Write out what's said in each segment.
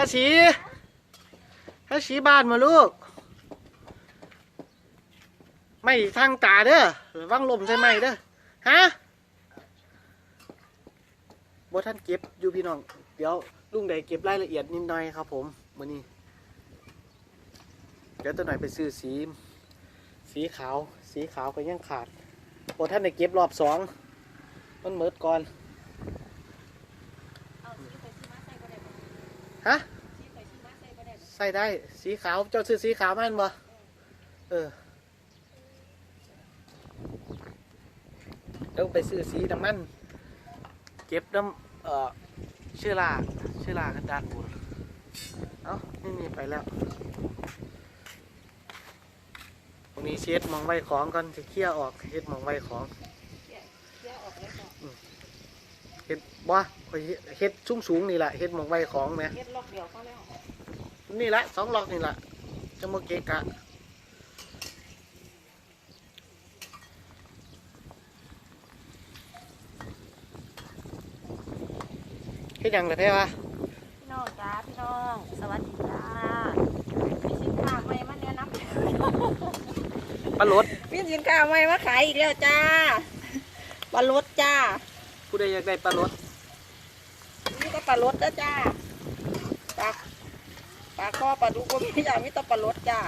ฮาชีฮาชีบ้านมาลูก ไม่ทางตาเด้อระวังลมใช่ไหมเด้อ ฮะบท่านเก็บอยู่พี่น้อง เดี๋ยวลุงใดเก็บรายละเอียดนิดหน่อยครับผมมื้อนี้ เดี๋ยวตัวหน่อยไปซื้อสี สีขาว สีขาวก็ยังขาดบท่านได้เก็บรอบสอง มันเมิดก่อน เอาสีไปสีมาใส่ก็ได้บ่ ฮะใส่ได้สีขาวเจ้าซื้อสีขาวม่นบ่เออต้องไปซื้อสีน้ำมันเก็บน้ำเอ่อเชื้อราเชื้อรากันด้านบนเอ้านี่นี่ไปแล้วตรงนี้เช็ดมองไว้ของก่อนจะเคลี่ยร์ออกเฮ็ดมองไว้ของ เสียออกแล้วก็ เฮ็ดบ่ข้อยเฮ็ดสูงสูงๆนี่แหละเฮ็ดหมองไว้ของแหมเฮ็ดล็อกเดียวก็แล้วนี่แหละสองล็อกนี่แหละจะมาเกะกะเฮ็ดหยังล่ะแท้วะพี่น้องจ้าพี่น้อง สวัสดีจ้ามีสินค้าใหม่มาแนะนำปลาลดมีสินค้าใหม่มาขายอีกแล้วจ้าปลาลดจ้า ผู้ใดอยากได้ปลาลดนี่ก็ปลาลดแล้วจ้าปลาปลาข้อปลาดุกก็มีจ้ามีแต่ปลาลดจ้า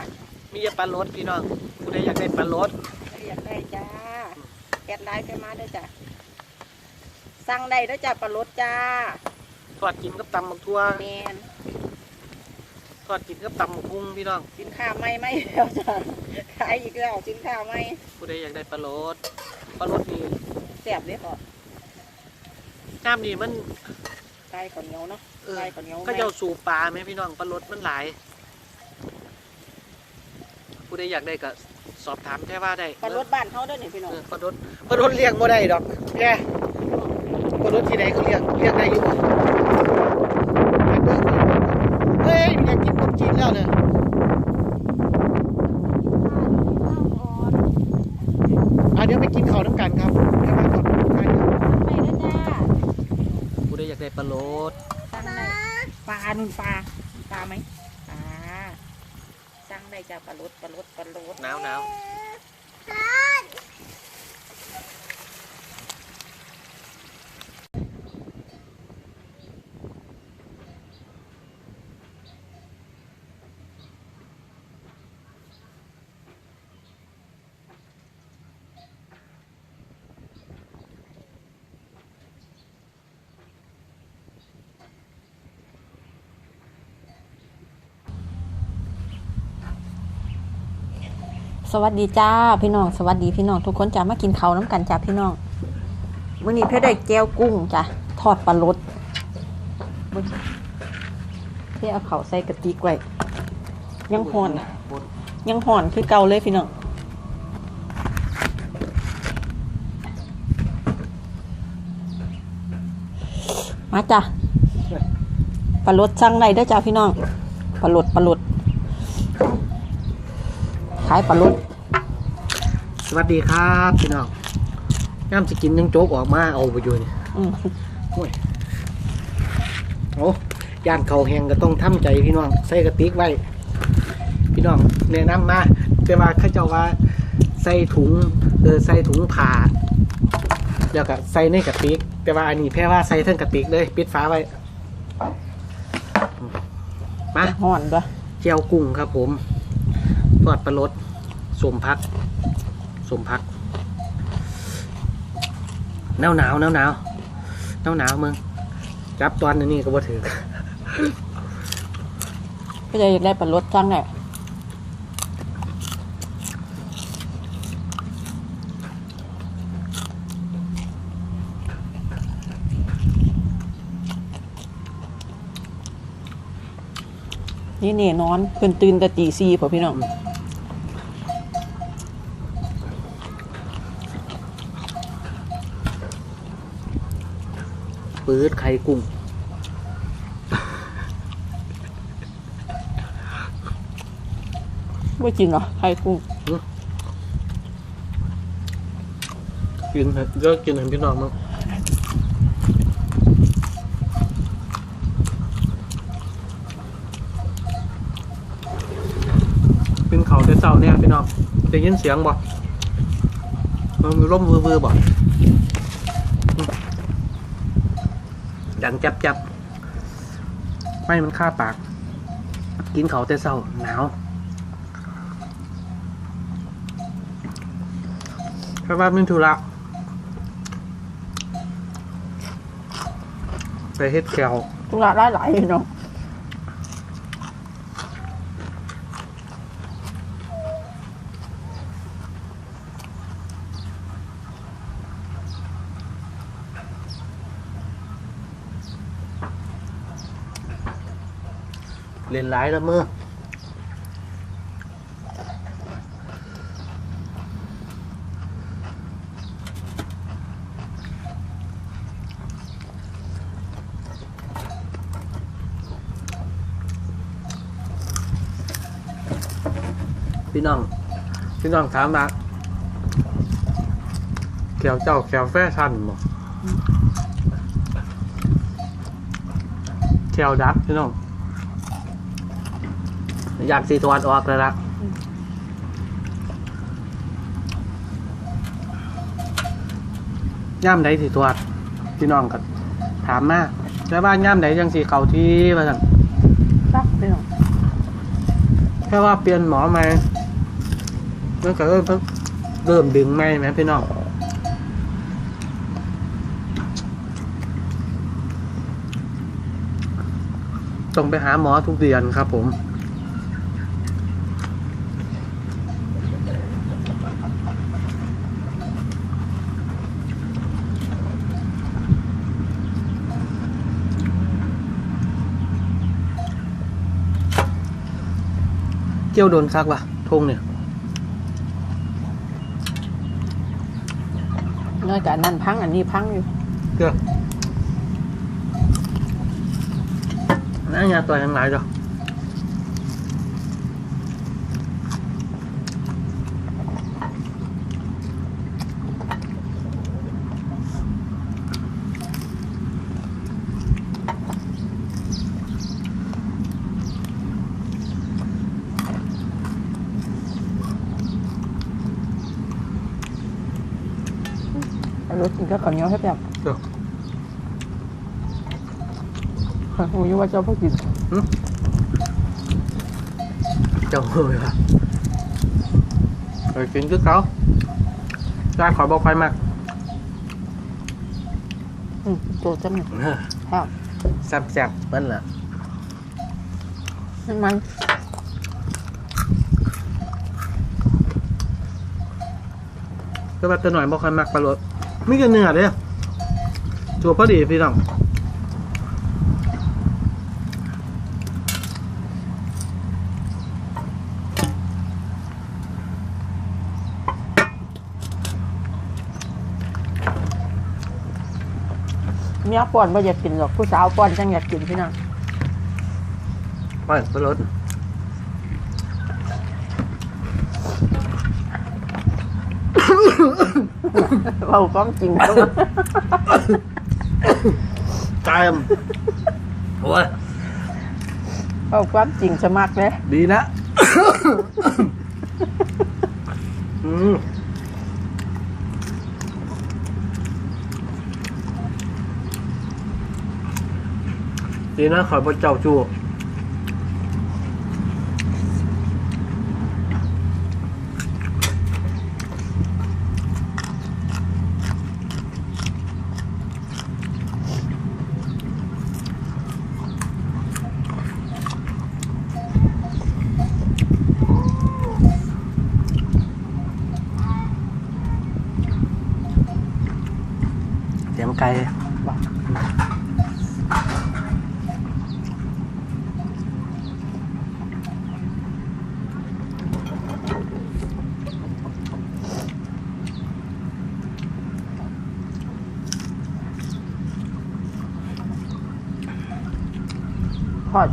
มีแต่ปลาลดพี่น้องผู้ใดอยากได้ปลาลดใครอยากได้จ้าแกดไลน์ไปมาเด้อจ้าสั่งได้เด้อจ้าปลาลดจ้าทอดกินกับตำบักทั่วแมนทอดกินกับตำบักหุ่งพี่น้องสินค้าใหม่ไม่แล้วจ้าขายอีกแล้วสินค้าใหม่ผู้ใดอยากได้ปลาลดปลาลดนี่แซ่บเลยพ่อ น้ำนี่มันไก่ข้าวเหนียวเนาะเออไก่ข้าวเหนียวก็เจ้าสูบปลาไหมพี่น้องปลาลดมันหลายผู้ใดอยากได้ก็สอบถามแค่ว่าได้ปลารถบ้านเขาเด้วยนี่พี่น้องเออปลารถปลารถเลี้ยงบ่ได้ดอกแกปลารถที่ไหนเขาเลี้ยงเลี้ยงได้อยู่บ่เฮ้ยอยากกินขนมจีนแล้วเนี่ยอะเดี๋ยวไปกินข้าวน้ำกันครับแค่ว่าก่อนใช่ครับ ไปแล้วจ้า ผู้ใดอยากได้ปลารถ สั่งได้ปลานุ่นปลาปลาไหมปลาสั่งได้จ้า ปลาลดปลาลดปลาลดหนาวหนาว สวัสดีจ้าพี่น้อง สวัสดีพี่น้องทุกคนจ้ามากินเขาน้ำกันจ้าพี่น้องวันนี้เพื่อได้แก้วกุ้งจ้าทอดปลารสเพื่อเอาเขาใส่กระติกไว้ยังห่อนยังห่อนคือเก่าเลยพี่น้องมาจ้ะปลารสสั่งได้เด้จ้าพี่น้องปลารสปลารส ขายปลารสสวัสดีครับพี่น้องย่ามจะกินยังโจ๊กออกมาเอาไปอยู่นี่อืมโอ้ยโอ้ย่านเขาแหงก็ต้องทำใจพี่น้องใส่กระติกไว้ พี่น้องแนะนำมาแต่ว่าเข้าเจ้าว่าใส่ถุงเออใส่ถุงผ้าแล้วก็ใส่ในกระติก แต่ว่าอันนี้แค่ว่าใส่ทั้งกระติกเลยปิดฝาไว้มาห่อนด้วยเจียวกุ้งครับผม ทอดปลารสสมพักสมพักหนาวหนาวหนาวหนาวหนาวหนาวมึงจับตอนนี้ก็บ่ถือก็จะได้ปลารสสั่งได้นี่เนี่ยนอนเพิ่นตื่นแต่ตีสี่พอพี่น้อง ปื๊ดไข่กุ้ง ไม่กินเหรอไข่กุ้งกินก็กินเห็นพี่น้องมั้งเป็นเขาวแต่เช้าเนี่ยพี่น้องได้ยินเสียงบ่มันร่มเวือๆบ่ ดังจับจับไม่มันฆ่าปาก กินเขาแต่เศร้าหนาวเพราะว่ามินทุระไปเฮ็ดแกวตุลาหลายหลายๆเนาะ เล่นร้ายแล้วเมื่อพี่น้อง พี่น้องถามมาแก้วเจ้าแก้วแฟชั่นบ่แก้วดักพี่น้อง อยากสีทวนออกเลยละย่ำใดสีทวดพี่น้องกันถามมาแล้วว่าย่ำใดยังสีเขาที่มาสั่งรักพี่น้องแค่ว่าเปลี่ยนหมอไหมมันก็เริ่มเริ่มดึงไหมไหมพี่น้องต้องไปหาหมอทุกเดือนครับผม จียวโดนคักว่ะทงเนี่ยเนื่องจากนั่นพังอันนี้พังอยู่เกือน่างานตัวยังไงจ้ะ เอารถกินก็ข้าวเหนียวให้แบบเกือหูยว่าเจ้าพ่อกินเจ้าเลยว่ะเออกินคือเขาร้านขอบอกไฟมากอืมโจจังเลยครับแซ่บๆนั่นแหละนั่นมันก็แบบจะหน่อยบอกไฟมากปลาโรด ไม่กันเนื้อเด้อตัวพอดีพี่น้องเมียป้อนว่าอยากกินหรอกผู้สาวป้อนจังอยากกินพี่น้องไม่ปลาโรด เราความจริงแล้วกายมโอ้ยเราความจริงสมัครเลยดีนะอืมดีนะขอยบนเจ้าจู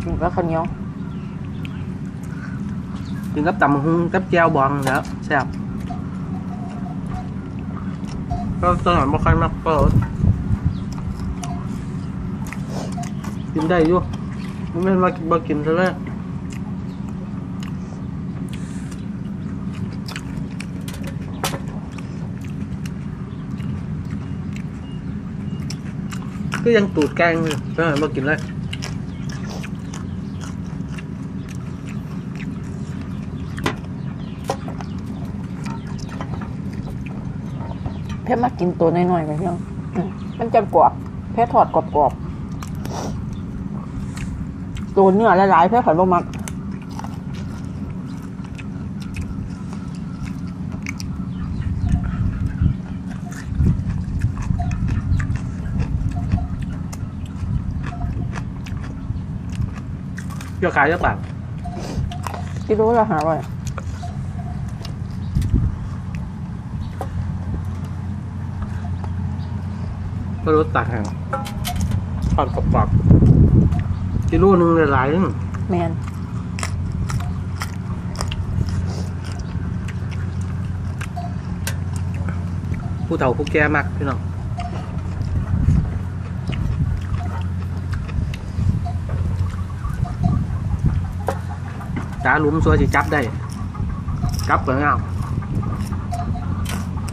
chung rất hơn nhau? Nhưng gấp tầm hung gấp treo bằng nữa sao có tôi hỏi một khăn mặc có kiếm đây luôn không biết mà bà kiếm thế này cứ ăn tụt căng rồi, rồi mà kiếm lại เออมากินเลยเพชรมากินตัวน้อยๆไปพี่น้องอืมมันจะกรอบเพชรทอดกรอบๆตัวเนื้อหลายๆเพชรผัดบะมักเกี่ยวขายเยอะกว่าที่รู้ละหาไว้ ก็รสตัดแห้งทอดกรอบๆกิโลนึงหลายๆนึงแมนผู้เฒ่าผู้แก่มากพี่น้องจ้าหลุมซัวสิจับได้ จับเหมือนเงา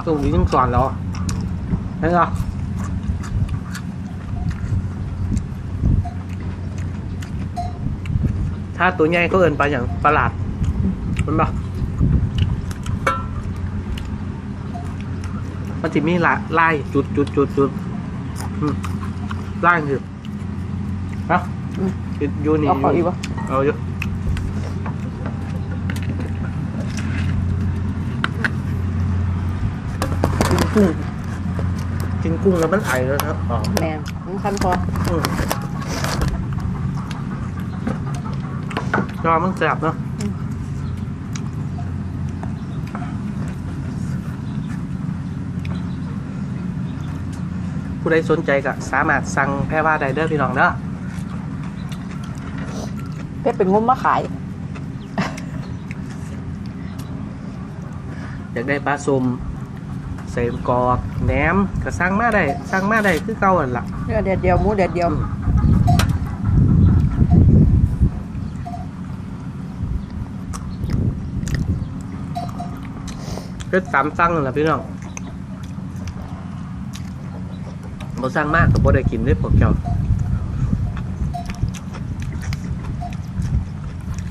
ตรงนี้ยังสอนเราเห็นเหรอ ถ้าตัวใหญ่ก็เอินไปลาอย่างประหลาดมันปะมันจะมีลายลายจุดจุดจุดจุดอืมลายคือเอ้าอยู่นี่เอาขออีกวะเอาอยู่กินกุ้งกินกุ้งแล้วมันไอแล้วครับอ๋อแมนมันคันพอ อืมยอมันแสบเนาะผู้ใดสนใจก็สามารถสั่งแพร่ว่าไดเดอร์พี่น้องเนาะเพชรเป็นงุ้มมาขาย อยากได้ปลาส้มใส่กรอกแหนมก็สั่งมาได้สั่งมาได้คือเก่าอันละเนื้อเด็ดเดียวหมูเด็ดเดียว ก็ตามสั่งนั่นแหละพี่น้องบ่สั่งมากก็บ่ได้กินได้พวกเจ้า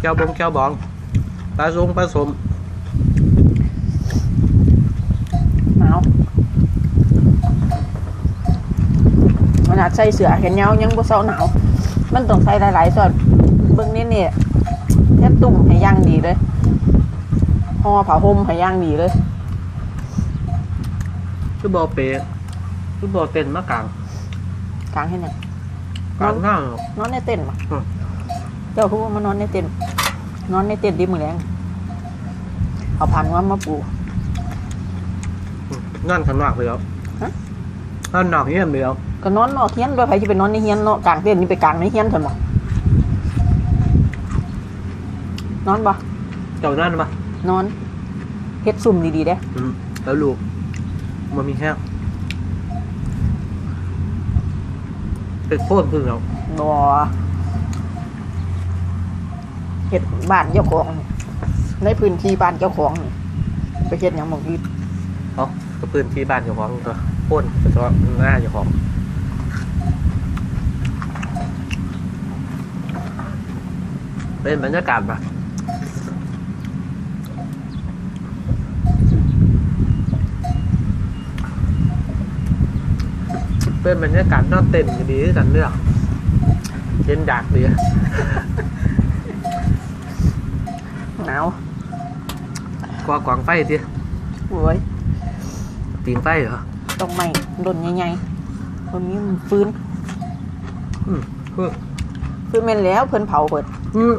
แก้วบงแก้วบองปลาส้มปลาสมหนาวขนาดใส่เสื้อแขนยาวยังบ่เศร้าหนาว มันต้องใส่หลายๆส่วนเบื้องนี้เนี่ยแค่ตุ่มให้ย่างดีเลยห่อผ้าห่มให้ย่างดีเลย คือบ่เปย์คือบ่เต้นมากลางกลางให้หน่อยกลางหน้านอนในเต็นท์ปะอืมเจ้าพูดว่ามานอนในเต็นท์นอนในเต็นท์ดิมือแรงเอาพันว่ามาปูนั่นข้างนอกเลยครับฮะนั่นนอกเยี่ยมเลยครับก็นอนนอกเฮียนโดยใครจะไปนอนในเฮียนเนาะกลางเต็นท์นี่ไปกลางในเฮียนเถอะบ่นอนบ่เจ้านั่นปะนอนเฮ็ดซุ่มดีๆเด้ อืมแล้วลูก มันมีแห้งเป็นโฟนพึ่งเราบ่เฮ็ดบ้านเจ้าของในพื้นที่บ้านเจ้าของนี่ไปเฮ็ดหยังหมองอีกเนาะก็พื้นที่บ้านเจ้าของตัวโพ่นเฉพาะหน้าเจ้าของเป็นบรรยากาศปะ เป็นบรรยากาศนอนเต็นดีๆกันเรื่องเย็นดากดีหนาวกว่ากวางไฟทีโอ้ยปีงไฟเหรอต้องไม่ดนใหญ่ๆคนนี้มันฟื้นอืมคือฟื้นแม่นแล้วเพิ่นเผาเปิดอืม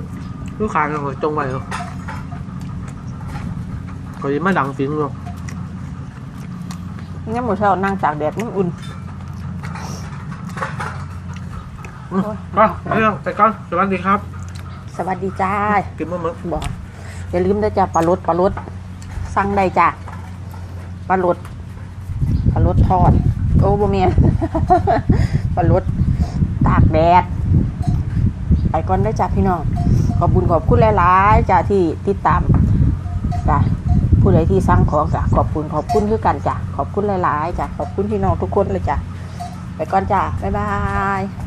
ลูกค้ากันจงไว้เหรอเขาจะมาดังฟิงหรอกเนี่ยหมดเช้านั่งตากแดดมันอุ่น อืม ก็เรื่องไปก่อนสวัสดีครับ สวัสดีจ้ากินมะมึกบอกอย่าลืมนะจ้ะปลารสปลารสสั่งได้จ้ะปลารสปลารสทอด โอ้บ่เมียนปลารสตากแดดไปก่อนได้อจ้ะพี่น้องขอบคุญขอบคุณหลายๆจ้ะที่ติดตามจ้ะผู้ใดที่สั่งของจ้ะขอบคุณขอบคุณคือกันจ้ะขอบคุณหลายๆจ้ะขอบคุณพี่น้องทุกคนเลยจ้ะไปก่อนจ้าบ๊ายบาย